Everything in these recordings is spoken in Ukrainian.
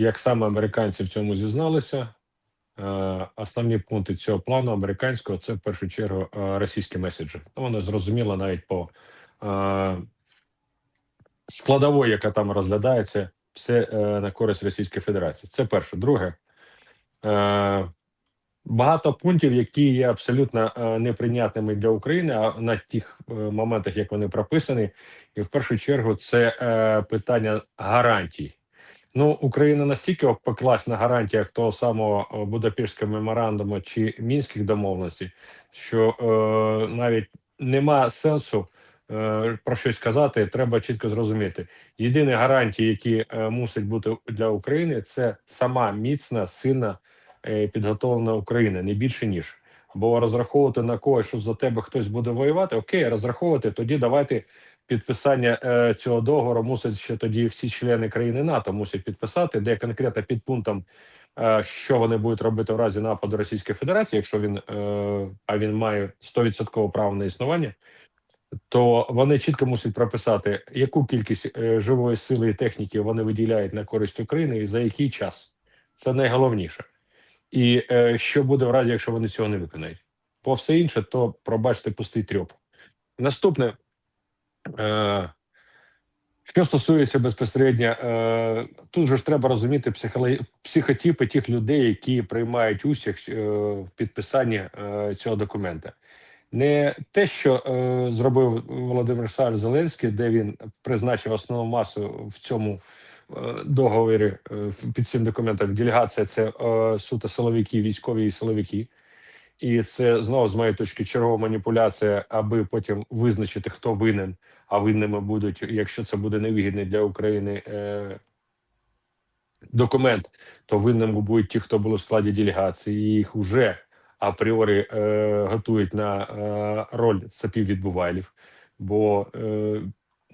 як саме американці в цьому зізналися. Е, Основні пункти цього плану американського це в першу чергу е, російські меседжі. Ну, Воно зрозуміло навіть по е, складової, яка там розглядається, все на користь Російської Федерації. Це перше. Друге, багато пунктів, які є абсолютно неприйнятними для України, а на тих моментах, як вони прописані, і в першу чергу це питання гарантій. Ну, Україна настільки опеклась на гарантіях того самого е, Будапештського меморандуму чи мінських домовленостей, що е, навіть нема сенсу е, про щось казати. Треба чітко зрозуміти. Єдині гарантії, які е, мусять бути для України, це сама міцна, сильна е, підготовлена Україна, не більше ніж. Бо розраховувати на когось, що за тебе хтось буде воювати, окей, розраховувати, тоді давайте підписання е, цього договору мусять ще тоді всі члени країни НАТО мусять підписати, де конкретно під пунктом, е, що вони будуть робити в разі нападу Російської Федерації, якщо він е, а він має 100% право на існування, то вони чітко мусять прописати, яку кількість е, живої сили і техніки вони виділяють на користь України і за який час. Це найголовніше. І е, що буде в разі, якщо вони цього не виконають? По все інше, то пробачте пустий трьоп. Наступне. Е, що стосується безпосередньо, е, тут же ж треба розуміти психотипи тих людей, які приймають участь е, в підписанні цього документа. Не те, що зробив Володимир Сар Зеленський, де він призначив основну масу в цьому договорі під цим документом. Делегація це суто силовики, військові і силовики. І це знову з моєї точки чергова маніпуляція, аби потім визначити, хто винен. А винними будуть, якщо це буде невигідний для України е, документ, то винними будуть ті, хто були в складі делегації. і Їх вже апріорі е, готують на е, роль сапів-відбувайлів, бо е,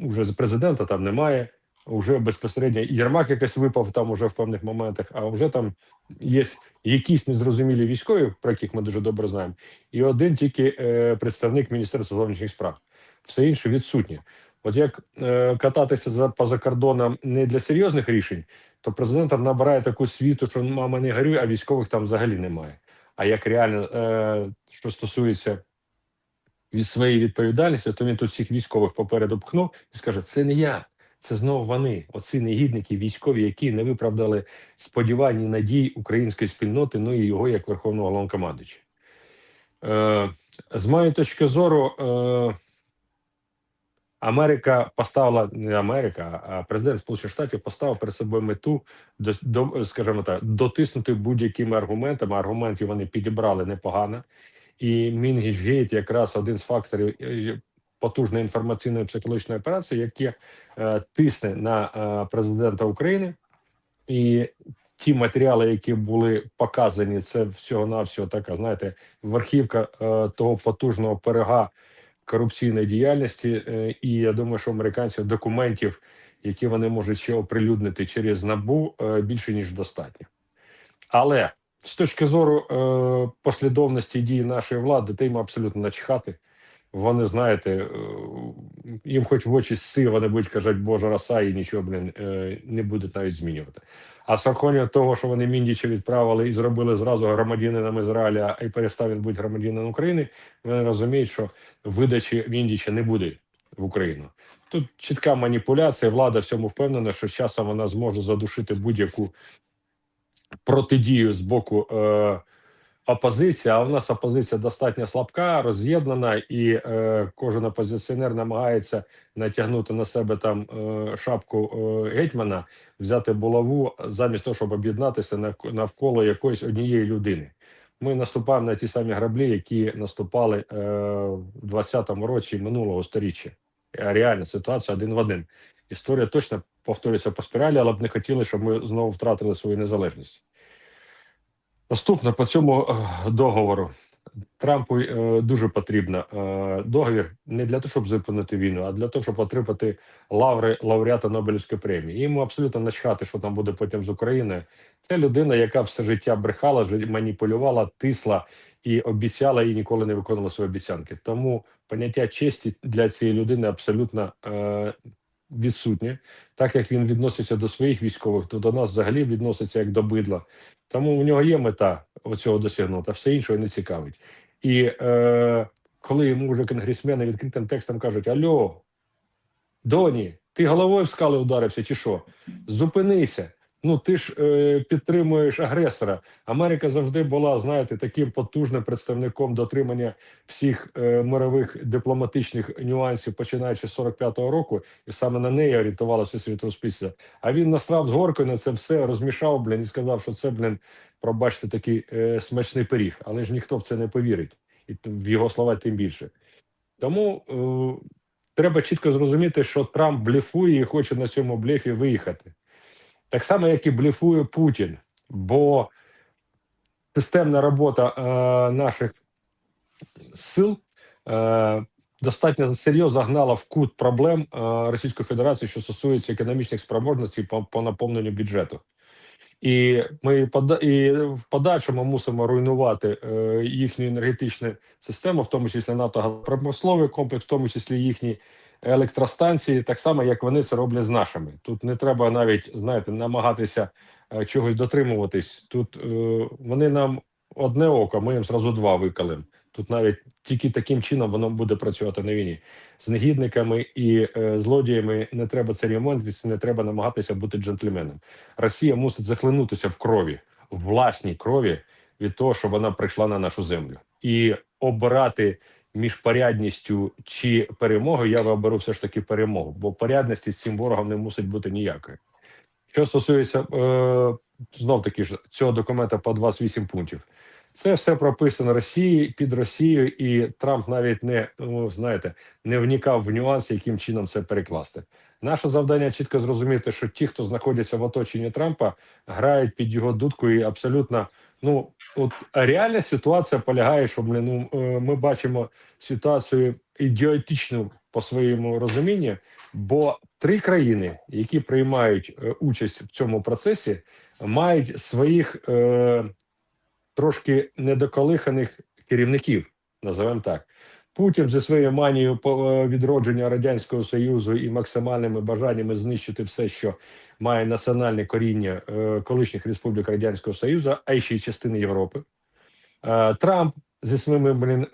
вже з президента там немає. Вже безпосередньо Єрмак якось випав там уже в певних моментах, а вже там є якісь незрозумілі військові, про яких ми дуже добре знаємо, і один тільки е, представник Міністерства зовнішніх справ. Все інше відсутнє. От як е, кататися за поза кордоном не для серйозних рішень, то президент там набирає таку світу, що мама не горюй, а військових там взагалі немає. А як реально е, що стосується від своєї відповідальності, то він тут всіх військових попереду пхнув і скаже: це не я. Це знову вони, оці негідники, військові, які не виправдали сподівань і надій української спільноти, ну і його як верховного головнокомандуюча. Е, з моєї точки зору, е, Америка поставила не Америка, а президент Сполучених Штатів поставив перед собою мету до, до скажімо так, дотиснути будь-якими аргументами. Аргументів вони підібрали непогано, і Мінгіч якраз один з факторів потужної інформаційної психологічної операції, яке е, тисне на е, президента України, і ті матеріали, які були показані, це всього навсього така, знаєте, верхівка е, того потужного перега корупційної діяльності. Е, і я думаю, що американців документів, які вони можуть ще оприлюднити через набу, е, більше ніж достатньо. Але з точки зору е, послідовності дії нашої влади, та їм абсолютно начхати. Вони знаєте, е, їм хоч в очі сси, вони будуть казати, Боже, роса і нічого блін, е, не будуть навіть змінювати. А рахунок того, що вони Міндіча відправили і зробили зразу громадянином Ізраїля, і перестав він бути громадянином України, вони розуміють, що видачі Міндіча не буде в Україну. Тут чітка маніпуляція. Влада всьому впевнена, що з часом вона зможе задушити будь-яку протидію з боку. Е, опозиція, а в нас опозиція достатньо слабка, роз'єднана, і е, кожен опозиціонер намагається натягнути на себе там е, шапку е, гетьмана, взяти булаву замість того, щоб об'єднатися навк- навколо якоїсь однієї людини. Ми наступаємо на ті самі граблі, які наступали е, в 20-му році минулого сторіччя. Реальна ситуація один в один. Історія точно повторюється по спіралі, але б не хотіли, щоб ми знову втратили свою незалежність. Наступне по цьому е, договору. Трампу е, дуже потрібно е, договір не для того, щоб зупинити війну, а для того, щоб отримати лаври лауреата Нобелівської премії. Йому абсолютно начхати, що там буде потім з Україною. Це людина, яка все життя брехала, маніпулювала, тисла і обіцяла і ніколи не виконувала свої обіцянки. Тому поняття честі для цієї людини абсолютно відсутнє, так як він відноситься до своїх військових, то до нас взагалі відноситься як до бидла. Тому в нього є мета цього досягнути, а все іншого не цікавить. І е, коли йому вже конгресмени відкритим текстом кажуть: Альо, Доні, ти головою в скали ударився, чи що? Зупинися. Ну ти ж е, підтримуєш агресора. Америка завжди була, знаєте, таким потужним представником дотримання всіх е, мирових дипломатичних нюансів, починаючи з 45-го року, і саме на неї орієнтувалося світове суспільство. А він насрав з горкою на це все, розмішав, блін, і сказав, що це, блін, пробачте, такий е, смачний пиріг. Але ж ніхто в це не повірить, і в його слова тим більше. Тому е, треба чітко зрозуміти, що Трамп блефує і хоче на цьому блефі виїхати. Так само, як і блефує Путін, бо системна робота е, наших сил е, достатньо серйозно гнала в кут проблем е, Російської Федерації, що стосується економічних спроможностей по, по наповненню бюджету. І ми і в подальшому мусимо руйнувати е, їхню енергетичну систему, в тому числі нафтогазопромисловий комплекс, в тому числі їхні електростанції, так само як вони це роблять з нашими. Тут не треба навіть знаєте намагатися е, чогось дотримуватись. Тут е, вони нам одне око, ми їм зразу два викалим. Тут навіть тільки таким чином воно буде працювати на війні з негідниками і е, злодіями. Не треба церемонитися, не треба намагатися бути джентльменом. Росія мусить захлинутися в крові, в власній крові від того, що вона прийшла на нашу землю, і обирати між порядністю чи перемогою. Я оберу все ж таки перемогу, бо порядності з цим ворогом не мусить бути ніякої. Що стосується е, знов таки ж цього документа по 28 пунктів. Це все прописано Росії під Росією, і Трамп навіть не ну, знаєте не вникав в нюанси, яким чином це перекласти. Наше завдання чітко зрозуміти, що ті, хто знаходяться в оточенні Трампа, грають під його дудку і абсолютно ну от реальна ситуація полягає, що ми ну, е, ми бачимо ситуацію ідіотичну по своєму розумінню, бо три країни, які приймають е, участь в цьому процесі, мають своїх е, трошки недоколиханих керівників, називаємо так. Путін зі своєю манією е, відродження радянського союзу і максимальними бажаннями знищити все, що має національне коріння е, колишніх республік радянського союзу, а й ще й частини Європи. Е, Трамп зі своїми блін,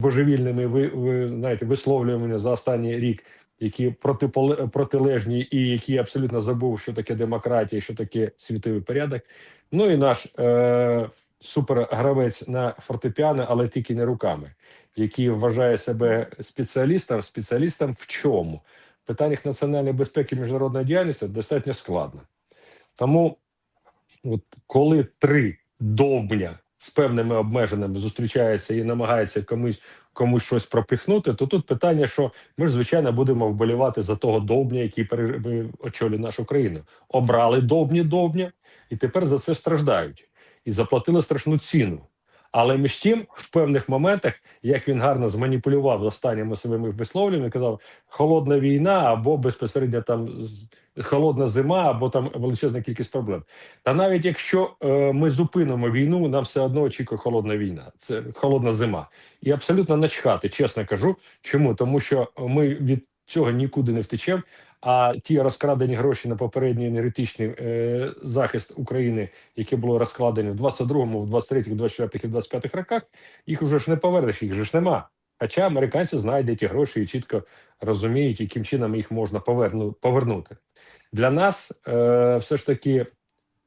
божевільними ви, ви знаєте висловлюваннями за останній рік, які протилежні, і які абсолютно забув, що таке демократія, що таке світовий порядок. Ну і наш супергравець на фортепіано, але тільки не руками, який вважає себе спеціалістом. Спеціалістом в чому? В питаннях національної безпеки і міжнародної діяльності достатньо складно. Тому, от коли три довбня з певними обмеженнями зустрічаються і намагаються комусь комусь щось пропихнути, то тут питання, що ми ж звичайно будемо вболівати за того довбня, який очолює нашу країну. Обрали довбні довбня, і тепер за це страждають і заплатили страшну ціну. Але між тим, в певних моментах, як він гарно зманіпулював останніми своїми висловлюваннями, казав холодна війна або безпосередньо там холодна зима, або там величезна кількість проблем. Та навіть якщо е, ми зупинимо війну, нам все одно очікує холодна війна, це холодна зима, і абсолютно начхати, чесно кажу. Чому тому, що ми від цього нікуди не втечемо. А ті розкрадені гроші на попередній енергетичний е, захист України, які було розкладені в 22-му, в 23-х, 24-х і 25-х роках, їх уже ж не повернеш, їх же ж нема. Хоча американці знають, де ті гроші і чітко розуміють, яким чином їх можна поверну, повернути. Для нас е, все ж таки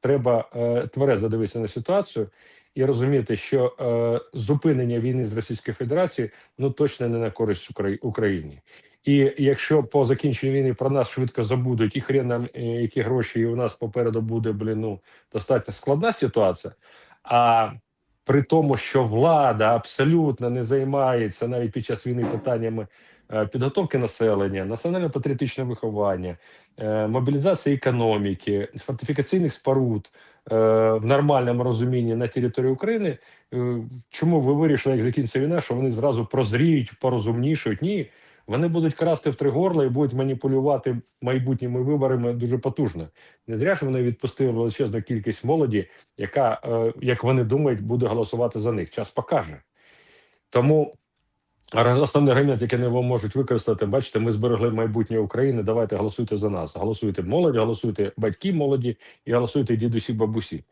треба е, тверезо дивитися на ситуацію і розуміти, що е, зупинення війни з Російською Федерацією ну точно не на користь Украї- Україні. І якщо по закінченню війни про нас швидко забудуть, і хрен нам е, які гроші, і у нас попереду буде блін, ну, достатньо складна ситуація. А при тому, що влада абсолютно не займається навіть під час війни питаннями е, підготовки населення, національно-патріотичне виховання, е, мобілізації економіки, фортифікаційних споруд в нормальному розумінні на території України. Чому ви вирішили, як закінчиться війна, що вони зразу прозріють, порозумнішують? Ні, вони будуть красти в три горла і будуть маніпулювати майбутніми виборами дуже потужно. Не зря ж вони відпустили величезну кількість молоді, яка, е, як вони думають, буде голосувати за них. Час покаже. Тому основний аргумент, який вони можуть використати, бачите, ми зберегли майбутнє України. Давайте голосуйте за нас. Голосуйте молодь, голосуйте батьки молоді і голосуйте дідусі, бабусі.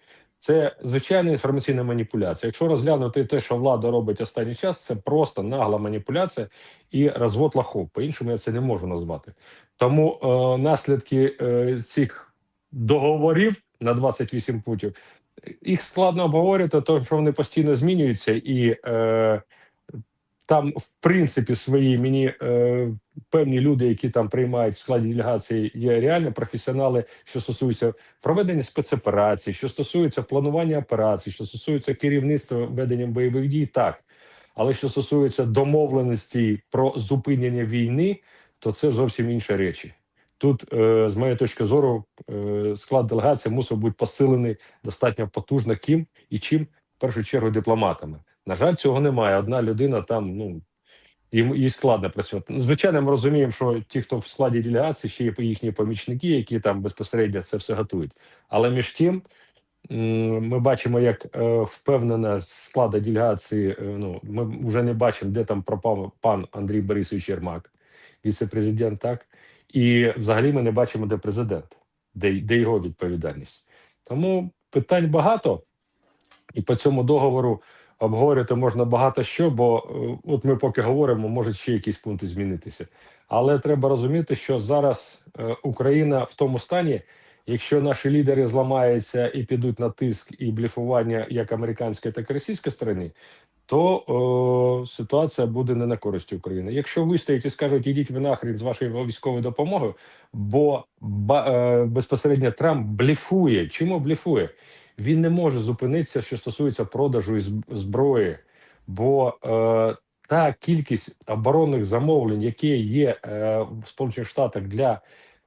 Це звичайна інформаційна маніпуляція. Якщо розглянути те, що влада робить останній час, це просто нагла маніпуляція і розвод лахов. По-іншому я це не можу назвати. Тому е, наслідки е, цих договорів на 28 путів їх складно обговорювати, тому що вони постійно змінюються і. Е, там, в принципі, свої мені е, певні люди, які там приймають в складі делегації, є реально професіонали, що стосуються проведення спецоперацій, що стосується планування операцій, що стосується керівництва веденням бойових дій, так. Але що стосується домовленості про зупинення війни, то це зовсім інші речі. Тут, е, з моєї точки зору, е, склад делегації мусив бути посилений достатньо потужно ким і чим, в першу чергу, дипломатами. На жаль, цього немає. Одна людина там, ну їм їй складно працювати. Звичайно, ми розуміємо, що ті, хто в складі делегації, ще є їхні помічники, які там безпосередньо це все готують. Але між тим, ми бачимо, як е, впевнена склада делегації. е, Ну ми вже не бачимо, де там пропав пан Андрій Борисович Єрмак, віце-президент, так і взагалі ми не бачимо, де президент, де, де його відповідальність. Тому питань багато, і по цьому договору обговорювати можна багато що, бо е, от ми поки говоримо, можуть ще якісь пункти змінитися. Але треба розуміти, що зараз е, Україна в тому стані, якщо наші лідери зламаються і підуть на тиск і бліфування як американської, так і російської сторони, то о, ситуація буде не на користь України. Якщо вистоять і скажуть, ідіть ви нахрін з вашою військовою допомогою, бо ба, е, безпосередньо Трамп бліфує. Чому бліфує? Він не може зупинитися, що стосується продажу зброї, бо е, та кількість оборонних замовлень, які є е, в Сполучених Штатах для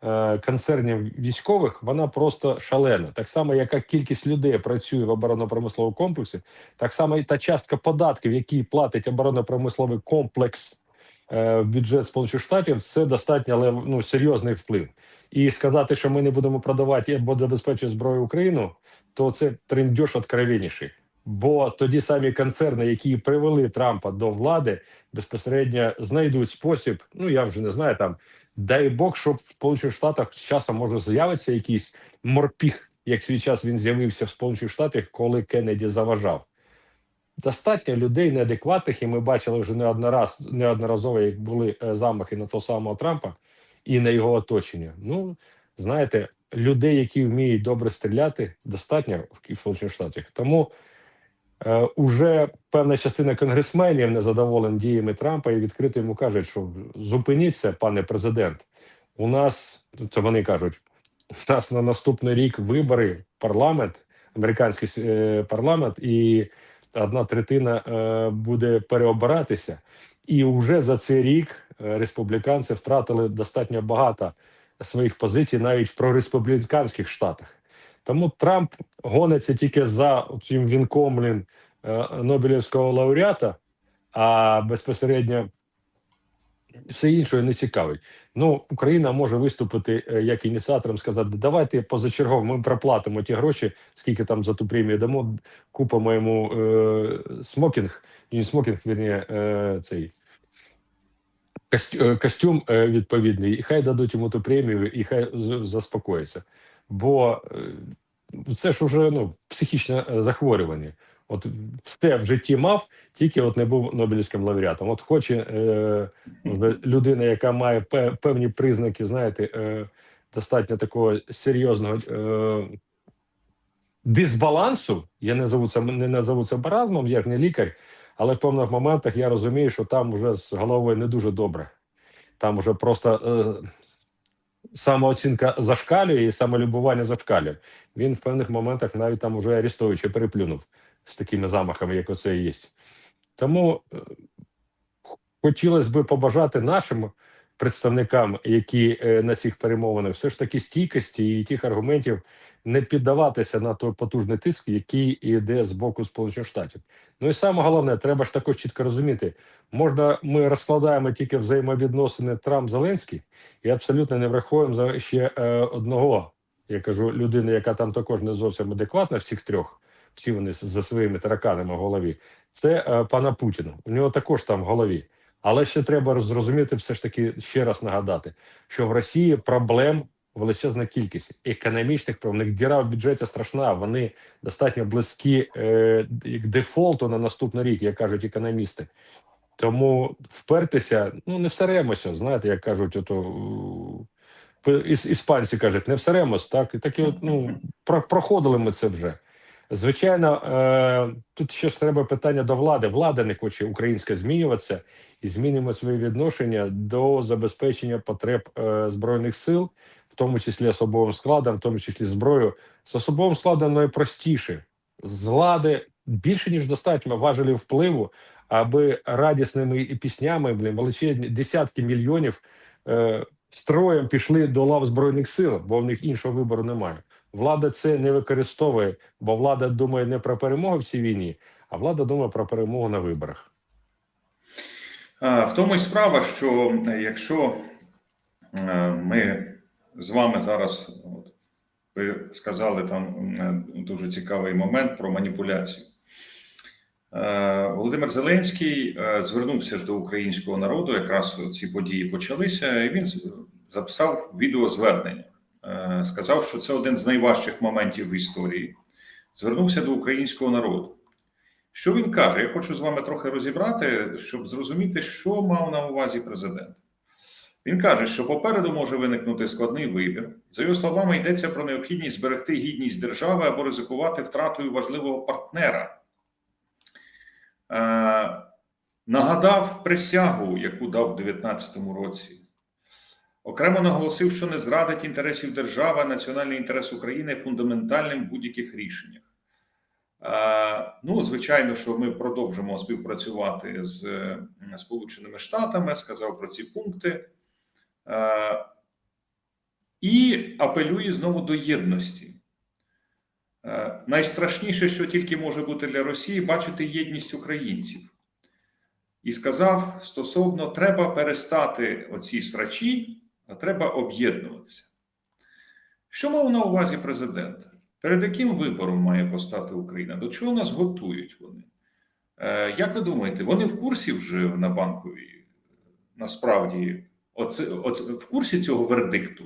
е, концернів військових, вона просто шалена. Так само, яка кількість людей працює в оборонно-промисловому комплексі, так само і та частка податків, які платить оборонно-промисловий комплекс в бюджет Сполучених Штатів, це достатньо але ну серйозний вплив. І сказати, що ми не будемо продавати або забезпечувати зброю Україну, то це трендьош откровенніший. Бо тоді самі концерни, які привели Трампа до влади, безпосередньо знайдуть спосіб. Ну я вже не знаю там. Дай Бог, щоб в Сполучених Штатах з часом може з'явиться якийсь морпіх, як свій час він з'явився в Сполучених Штатах, коли Кеннеді заважав. Достатньо людей неадекватних, і ми бачили вже неоднораз, неодноразово, як були е, замахи на того самого Трампа і на його оточення. Ну знаєте, людей, які вміють добре стріляти, достатньо в Сполучених Штатах. Тому е, уже певна частина конгресменів незадоволена діями Трампа і відкрито йому кажуть, що зупиніться, пане президент. У нас це вони кажуть. У нас на наступний рік вибори парламент, американський е, парламент, і одна третина е, буде переобиратися. І вже за цей рік е, республіканці втратили достатньо багато своїх позицій навіть в прореспубліканських штатах. Тому Трамп гониться тільки за цим вінком е, Нобелівського лауреата, а безпосередньо все інше не цікавить. Ну, Україна може виступити е, як ініціатором, сказати, давайте позачергово ми проплатимо ті гроші, скільки там за ту премію дамо, купимо йому е, смокінг, не смокінг, вірні, е, цей е, костюм е, відповідний, і хай дадуть йому ту премію, і хай заспокоїться. Бо е, це ж уже ну, психічне е, захворювання. От все в житті мав, тільки от не був Нобелівським лауреатом. От хоче е, людина, яка має певні признаки, знаєте, е, достатньо такого серйозного е, дисбалансу. Я не назову це не назову це маразмом, я ж не лікар, але в певних моментах я розумію, що там вже з головою не дуже добре. Там вже просто е, самооцінка зашкалює і самолюбування зашкалює. Він в певних моментах навіть там уже арестовуючи переплюнув з такими замахами, як оце є. Тому е, хотілося б побажати нашим представникам, які е, на цих перемовинах, все ж таки стійкості і тих аргументів не піддаватися на той потужний тиск, який йде з боку Сполучених Штатів. Ну і саме головне, треба ж також чітко розуміти, можна ми розкладаємо тільки взаємовідносини Трамп-Зеленський і абсолютно не враховуємо ще е, одного. Я кажу, людини, яка там також не зовсім адекватна, всіх трьох, всі вони за своїми тараканами в голові. Це е, пана Путіна. У нього також там в голові Але ще треба зрозуміти, все ж таки ще раз нагадати, що в Росії проблем величезна кількість економічних проблем. Діра в бюджеті страшна. Вони достатньо близькі е, к дефолту на наступний рік, як кажуть економісти. Тому впертися, ну не всеремося, знаєте, як кажуть, ото іс- іспанці кажуть, не всеремось, так і такі, ну про, проходили ми це вже. Звичайно, е, тут ще ж треба питання до влади. Влада не хоче українська змінюватися і змінимо свої відношення до забезпечення потреб е, збройних сил, в тому числі особовим складом, в тому числі зброю. З особовим складом найпростіше з влади більше ніж достатньо важелів впливу, аби радісними і піснями блін, величезні десятки мільйонів е, строєм пішли до лав збройних сил, бо в них іншого вибору немає. Влада це не використовує, бо влада думає не про перемогу в цій війні, а влада думає про перемогу на виборах. В тому і справа, що е, якщо е, ми з вами зараз, от, ви сказали там е, дуже цікавий момент про маніпуляцію. Володимир Зеленський звернувся ж до українського народу, якраз ці події почалися, і він записав відеозвернення. Е, Сказав, що це один з найважчих моментів в історії. Звернувся до українського народу. Що він каже? Я хочу з вами трохи розібрати, щоб зрозуміти, що мав на увазі президент. Він каже, що попереду може виникнути складний вибір. За його словами, йдеться про необхідність зберегти гідність держави або ризикувати втратою важливого партнера. Е, нагадав присягу, яку дав у 2019 році. Окремо наголосив, що не зрадить інтересів держави, національний інтерес України фундаментальним в будь-яких рішеннях. Е, Ну, звичайно, що ми продовжимо співпрацювати з е, Сполученими Штатами, сказав про ці пункти. Е, І апелює знову до єдності. Найстрашніше, що тільки може бути для Росії, бачити єдність українців. І сказав стосовно треба перестати оці страчі, треба об'єднуватися. Що мав на увазі президент? Перед яким вибором має постати Україна? До чого нас готують вони? Е, Як ви думаєте, вони в курсі вже на банковій насправді оце, от, в курсі цього вердикту?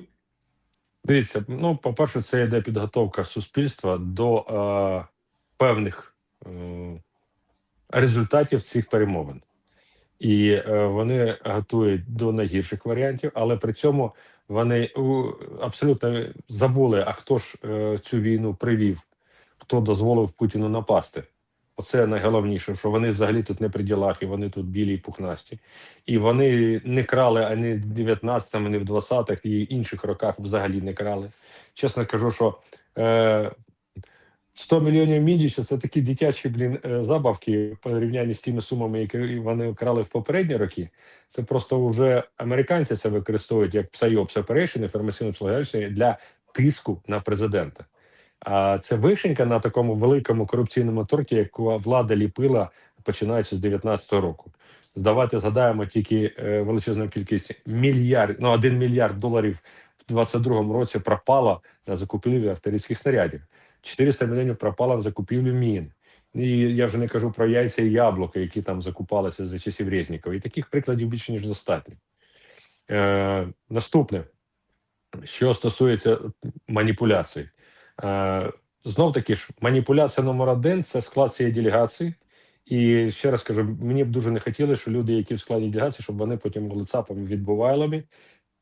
Дивіться, ну, по-перше, це йде підготовка суспільства до е, певних е, результатів цих перемовин. І е, вони готують до найгірших варіантів, але при цьому вони абсолютно забули, а хто ж е, цю війну привів, хто дозволив Путіну напасти. Оце найголовніше, що вони взагалі тут не при ділах, і вони тут білі і пухнасті. І вони не крали ані в 19-му, ані в 20-х, і інших роках взагалі не крали. Чесно кажу, що е, 100 мільйонів мідіча це такі дитячі блін, е, забавки порівнянні з тими сумами, які вони крали в попередні роки. Це просто вже американці це використовують як psyops operation, інформаційне психологічне для тиску на президента. А це вишенька на такому великому корупційному торті, яку влада ліпила починаючи з 19-го року. Здавати, згадаємо тільки е, величезну кількість мільярд, ну один мільярд доларів в 22-му році пропало на закупівлю артилерійських снарядів. 400 мільйонів пропало в закупівлю мін. І я вже не кажу про яйця і яблука, які там закупалися за часів Резнікова. І таких прикладів більше ніж достатньо. Е, наступне, що стосується маніпуляцій. Е, знов таки ж, маніпуляція номер один це склад цієї делегації. І ще раз кажу, мені б дуже не хотілося, що люди, які в складі делегації, щоб вони потім були цапами відбувайлами.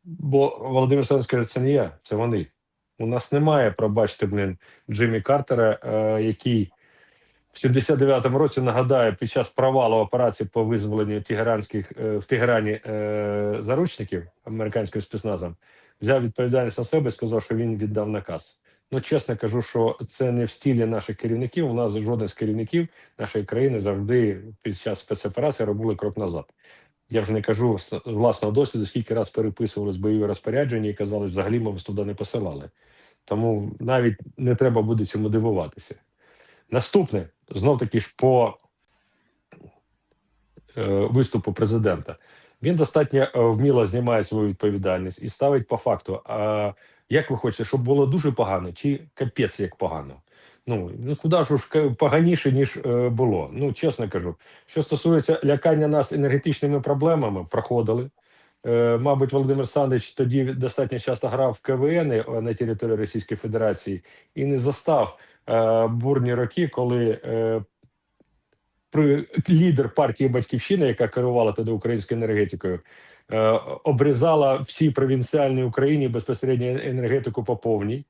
Бо Володимир Зеленський каже, це не я, це вони. У нас немає, пробачте, блин, Джиммі Картера, е, який в 79-му році нагадаю, під час провалу операції по визволенню тегеранських е, в Тегерані е, заручників американським спецназом, взяв відповідальність на себе і сказав, що він віддав наказ. Ну, чесно кажу, що це не в стілі наших керівників. У нас жоден з керівників нашої країни завжди під час спецоперації робили крок назад. Я вже не кажу з власного досвіду, скільки раз переписували з бойові розпорядження і казали, що взагалі ми вас туди не посилали. Тому навіть не треба буде цьому дивуватися. Наступне знов таки ж по е, виступу президента. Він достатньо е, вміло знімає свою відповідальність і ставить по факту. А як ви хочете, щоб було дуже погано, чи капець як погано? Ну, ну куди ж уж поганіше, ніж е, було. Ну, чесно кажу. Що стосується лякання нас енергетичними проблемами, проходили. Е, мабуть, Володимир Сандович тоді достатньо часто грав в КВН е, на території Російської Федерації і не застав бурні роки, коли лідер партії Батьківщина, яка керувала тоді українською енергетикою, обрізала всій провінціальній Україні безпосередньо енергетику по повній.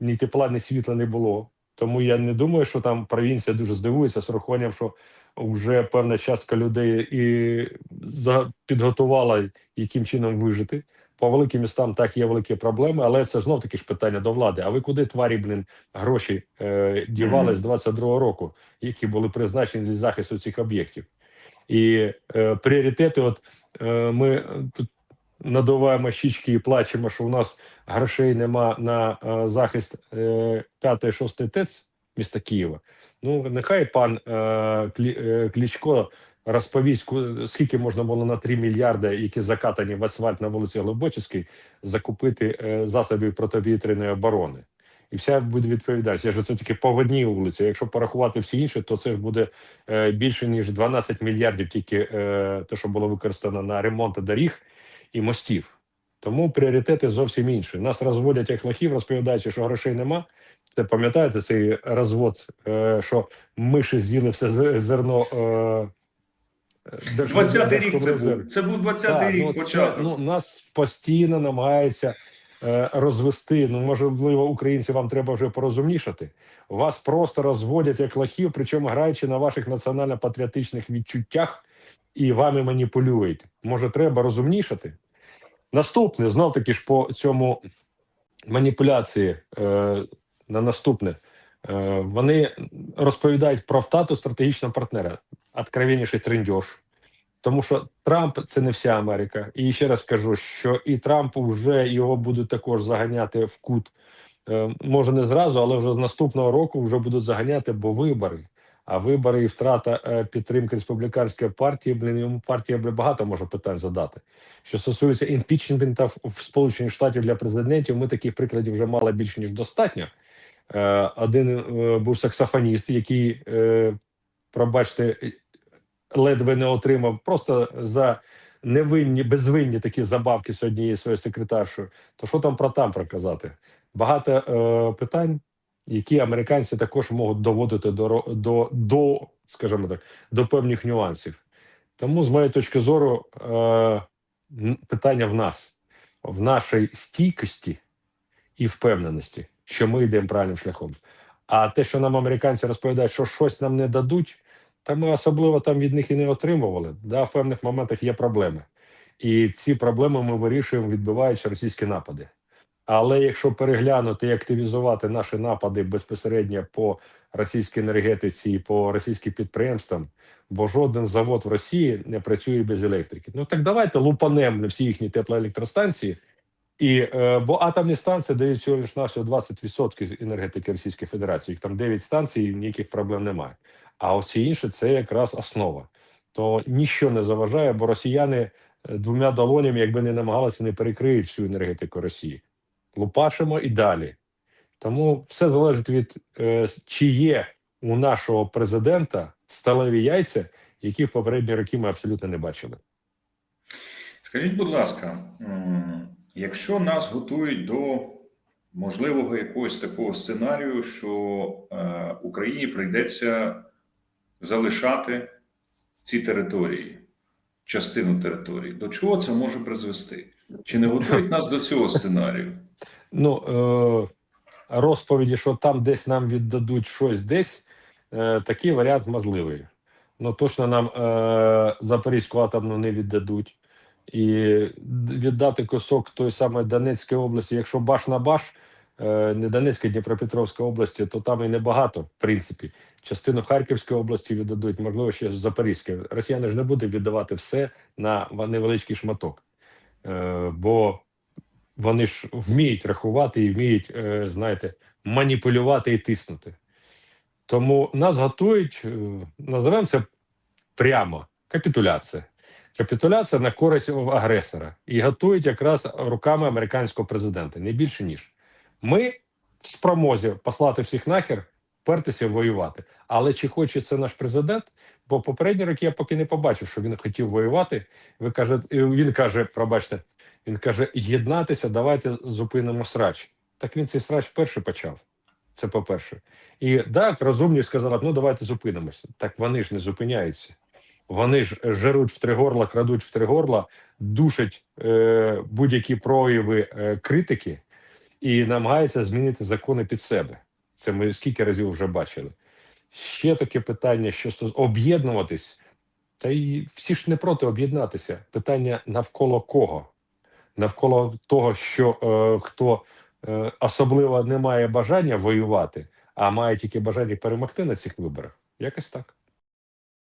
Ні тепла, ні світла не було. Тому я не думаю, що там провінція дуже здивується з урахуванням, що вже певна частка людей і за, підготувала, яким чином вижити. По великим містам так є великі проблеми, але це знов таки ж питання до влади. А ви куди тварі, блін, гроші е, дівали з 22-го року, які були призначені для захисту цих об'єктів? І е, пріоритети, от е, ми тут надуваємо щічки і плачемо, що у нас грошей нема на е, захист е, 5-6 ТЕЦ міста Києва. Ну нехай пан е, Клі, е, Клічко розповість, скільки можна було на 3 мільярди, які закатані в асфальт на вулиці Глибочицькій, закупити е, засобів протиповітряної оборони. І вся буде відповідальність. Я ж це тільки по одній вулиці. Якщо порахувати всі інші, то це ж буде е, більше ніж 12 мільярдів, тільки е, те, що було використано на ремонт доріг і мостів. Тому пріоритети зовсім інші. Нас розводять як лохів, розповідаючи, що грошей нема. Це пам'ятаєте цей розвод, е, що миші з'їли все зерно. Е, 20-й рік це був. Це був 20-й Так, рік ну, це, початок. ну, нас постійно намагаються е, розвести. Ну, можливо, українці вам треба вже порозумнішати. Вас просто розводять як лохів, причому граючи на ваших національно-патріотичних відчуттях і вами маніпулюють. Може, треба розумнішати? Наступне, знов таки ж по цьому маніпуляції е, на наступне. Е, вони розповідають про втрату стратегічного партнера. Откровенніший трендьош. Тому що Трамп це не вся Америка. І ще раз кажу, що і Трамп вже його будуть також заганяти в кут. Е, може не зразу, але вже з наступного року вже будуть заганяти, бо вибори. А вибори і втрата е, підтримки республіканської партії, блін, йому партія багато може питань задати. Що стосується імпічмента в, Сполучених Штатів для президентів, ми таких прикладів вже мали більше ніж достатньо. Е, один е, був саксофоніст, який, пробачте, ледве не отримав просто за невинні, безвинні такі забавки з однією своєю секретаршою. То що там про там проказати? Багато питань, які американці також можуть доводити до, до, до, скажімо так, до певних нюансів. Тому, з моєї точки зору, е, питання в нас, в нашій стійкості і впевненості, що ми йдемо правильним шляхом. А те, що нам американці розповідають, що щось нам не дадуть, та ми особливо там від них і не отримували. Да, в певних моментах є проблеми. І ці проблеми ми вирішуємо, відбиваючи російські напади. Але якщо переглянути і активізувати наші напади безпосередньо по російській енергетиці і по російським підприємствам, бо жоден завод в Росії не працює без електрики. Ну так давайте лупанем на всі їхні теплоелектростанції. І, е, бо атомні станції дають всього лиш нашого 20% енергетики Російської Федерації. Їх там 9 станцій, ніяких проблем немає. А всі інші це якраз основа. То ніщо не заважає, бо росіяни е, двома долонями, якби не намагалися, не перекриють всю енергетику Росії. Лупашимо і далі. Тому все залежить від е, чи є у нашого президента сталеві яйця, які в попередні роки ми абсолютно не бачили. Скажіть, будь ласка, якщо нас готують до можливого якогось такого сценарію, що е, Україні прийдеться залишати ці території, частину території, до чого це може призвести? Чи не готують нас до цього сценарію? Ну е, розповіді, що там десь нам віддадуть щось десь, е, такий варіант можливий. Ну точно нам е, Запорізьку атомну не віддадуть. І віддати кусок той самої Донецької області, якщо баш на баш, е, не Донецької, Дніпропетровської області, то там і небагато, в принципі. Частину Харківської області віддадуть, можливо, ще Запорізької. Росіяни ж не будуть віддавати все на невеличкий шматок. Е, бо вони ж вміють рахувати і вміють, е, знаєте, маніпулювати і тиснути. Тому нас готують, е, називаємо це прямо капітуляція. Капітуляція на користь агресора. І готують якраз руками американського президента, не більше ніж. Ми в спромозі послати всіх нахер впертися і воювати. Але чи хоче це наш президент? Бо попередні роки я поки не побачив, що він хотів воювати. Ви кажете, він каже, пробачте, він каже: єднатися, давайте зупинимо срач. Так він цей срач вперше почав. Це по-перше. І так, розумні сказали, ну давайте зупинимося. Так вони ж не зупиняються. Вони ж жеруть в три горла, крадуть в три горла, душать е, будь-які прояви е, критики і намагаються змінити закони під себе. Це ми скільки разів вже бачили. Ще таке питання, що стос... об'єднуватись, та й всі ж не проти об'єднатися. Питання навколо кого? Навколо того, що е, хто е, особливо не має бажання воювати, а має тільки бажання перемогти на цих виборах. Якось так.